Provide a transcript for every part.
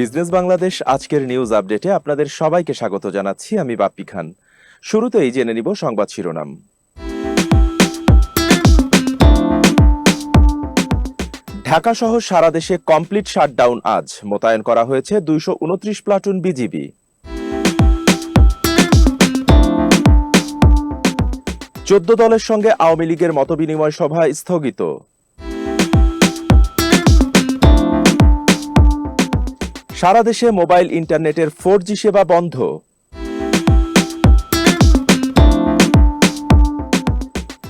Business Bangladesh আজকের news আপডেটে আপনাদের সবাইকে স্বাগত জানাচ্ছি আমি বাপ্পি খান। শুরুতেই জেনে নিব সংবাদ শিরোনাম। ঢাকা সহ সারা দেশে কমপ্লিট শাটডাউন আজ। মোতায়েন করা হয়েছে দুইশো উনত্রিশ প্লাটুন বিজিবি। চোদ্দ দলের সঙ্গে আওয়ামী লীগের মতবিনিময় সভা স্থগিত। সারা দেশে মোবাইল ইন্টারনেটের ফোর সেবা বন্ধ।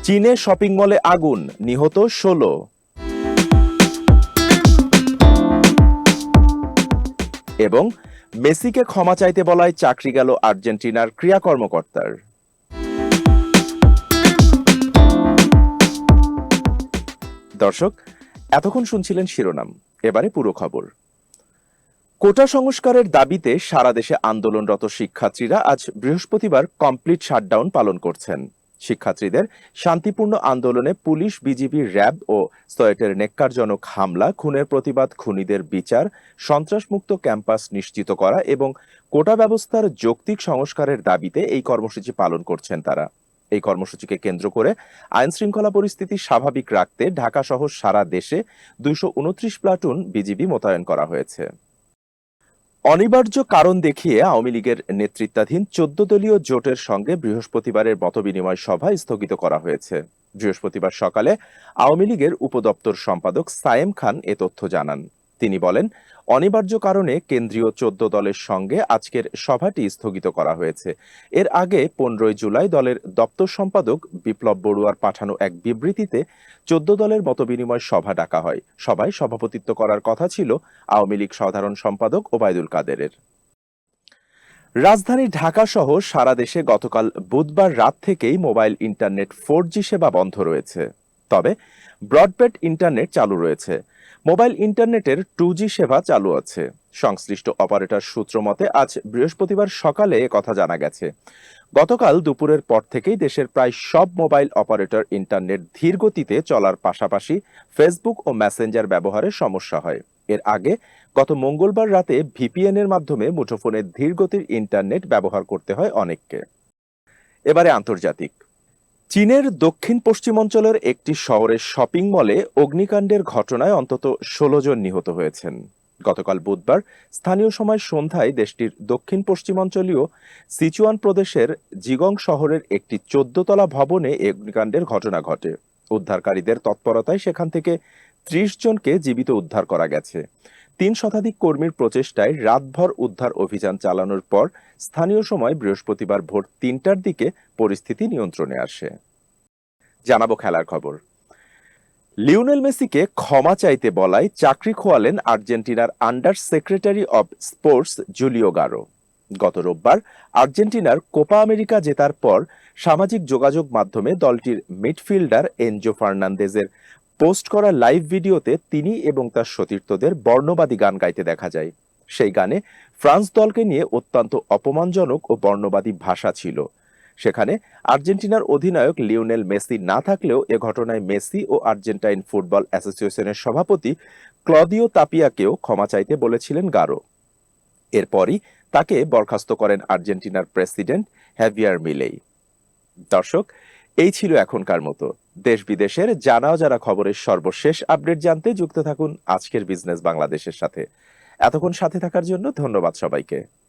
চীনে শপিং মলে আগুন, নিহত ষোলো। এবং মেসিকে ক্ষমা চাইতে বলায় চাকরি গেল আর্জেন্টিনার ক্রিয়া কর্মকর্তার দর্শক, এতক্ষণ শুনছিলেন শিরোনাম। এবারে পুরো খবর। কোটা সংস্কারের দাবিতে সারা দেশে আন্দোলনরত শিক্ষার্থীরা আজ বৃহস্পতিবার কমপ্লিট শাটডাউন পালন করছেন। শিক্ষার্থীদের শান্তিপূর্ণ আন্দোলনে পুলিশ, বিজিবি, র্যাব ও সয়েটের নেককারজনক হামলা, খুনের প্রতিবাদ, খুনিদের বিচার, সন্ত্রাসমুক্ত ক্যাম্পাস নিশ্চিত করা এবং কোটা ব্যবস্থার যৌক্তিক সংস্কারের দাবিতে এই কর্মসূচি পালন করছেন তারা। এই কর্মসূচিকে কেন্দ্র করে আইন শৃঙ্খলা পরিস্থিতি স্বাভাবিক রাখতে ঢাকা সহ সারা দেশে দুইশো উনত্রিশ প্লাটুন বিজিবি মোতায়েন করা হয়েছে। অনিবার্য কারণ দেখিয়ে আওয়ামী লীগের নেতৃত্বাধীন চোদ্দ দলীয় জোটের সঙ্গে বৃহস্পতিবারের মতবিনিময় সভা স্থগিত করা হয়েছে। বৃহস্পতিবার সকালে আওয়ামী লীগের উপদপ্তর সম্পাদক সায়েম খান এ তথ্য জানান। তিনি বলেন, অনিবার্য কারণে কেন্দ্রীয় চোদ্দ দলের সঙ্গে আজকের সভাটি স্থগিত করা হয়েছে। এর আগে পনেরোই জুলাই দলের দপ্তর সম্পাদক বিপ্লব বড়ুয়ার পাঠানো এক বিবৃতিতে চোদ্দ দলের মতবিনিময় সভা ডাকা হয়। সভায় সভাপতিত্ব করার কথা ছিল আওয়ামী লীগ সাধারণ সম্পাদক ওবায়দুল কাদেরের। রাজধানী ঢাকা সহ সারা দেশে গতকাল বুধবার রাত থেকেই মোবাইল, ইন্টারনেট, ফোর সেবা বন্ধ রয়েছে। তবে ব্রডব্যান্ড ইন্টারনেট চালু রয়েছে। মোবাইল ইন্টারনেটের টু সেবা চালু আছে। সংশ্লিষ্ট অপারেটর সূত্র মতে, আজ বৃহস্পতিবার সকালে কথা জানা গেছে। গতকাল দুপুরের পর থেকেই দেশের প্রায় সব মোবাইল অপারেটর ইন্টারনেট ধীর গতিতে চলার পাশাপাশি ফেসবুক ও মেসেঞ্জার ব্যবহারে সমস্যা হয়। এর আগে গত মঙ্গলবার রাতে ভিপিএন এর মাধ্যমে মুঠোফোনের ধীর গতির ইন্টারনেট ব্যবহার করতে হয় অনেককে। এবারে আন্তর্জাতিক। চীনের দক্ষিণ পশ্চিমাঞ্চলের একটি শহরের শপিং মলে অগ্নিকাণ্ডের ঘটনায় অন্তত ষোলো জন নিহত হয়েছেন। গতকাল বুধবার স্থানীয় সময় সন্ধ্যায় দেশটির দক্ষিণ পশ্চিমাঞ্চলীয় সিচুয়ান প্রদেশের জিগং শহরের একটি চোদ্দতলা ভবনে অগ্নিকাণ্ডের ঘটনা ঘটে। উদ্ধারকারীদের তৎপরতায় সেখান থেকে ত্রিশ জনকে জীবিত উদ্ধার করা গেছে। তিন শতাধিক কর্মীর প্রচেষ্টায় রাতভর উদ্ধার অভিযান চালানোর পর স্থানীয় সময় বৃহস্পতিবার ভোর তিনটার দিকে পরিস্থিতি নিয়ন্ত্রণে আসে। জানাব খেলার খবর। লিওনেল মেসিকে ক্ষমা চাইতে বলায় চাকরি খোয়ালেন আর্জেন্টিনার under secretary of sports Julio Garro. গত রোববার আর্জেন্টিনার কোপা আমেরিকা জেতার পর সামাজিক যোগাযোগ মাধ্যমে দলটির মিডফিল্ডার এনজো ফার্নান্দেজের পোস্ট করা লাইভ ভিডিওতে তিনি এবং তার সতীর্থদের বর্ণবাদী গান গাইতে দেখা যায়। সেই গানে ফ্রান্স দলকে নিয়ে অত্যন্ত অপমানজনক ও বর্ণবাদী ভাষা ছিল। সেখানে আর্জেন্টিনার অধিনায়ক লিওনেল মেসি না থাকলেও এ ঘটনায় মেসি ও আর্জেন্টাইন ফুটবল অ্যাসোসিয়েশনের সভাপতি ক্লদিও তাপিয়াকেও ক্ষমা চাইতে বলেছিলেন গারো। এরপরই তাকে বরখাস্ত করেন আর্জেন্টিনার প্রেসিডেন্ট হ্যাভিয়ার মিলেই। দর্শক, এই ছিল এখনকার মতো। দেশ বিদেশের জানাও যারা খবরের সর্বশেষ আপডেট জানতে যুক্ত থাকুন আজকের বিজনেস বাংলাদেশের সাথে। এতক্ষণ সাথে থাকার জন্য ধন্যবাদ সবাইকে।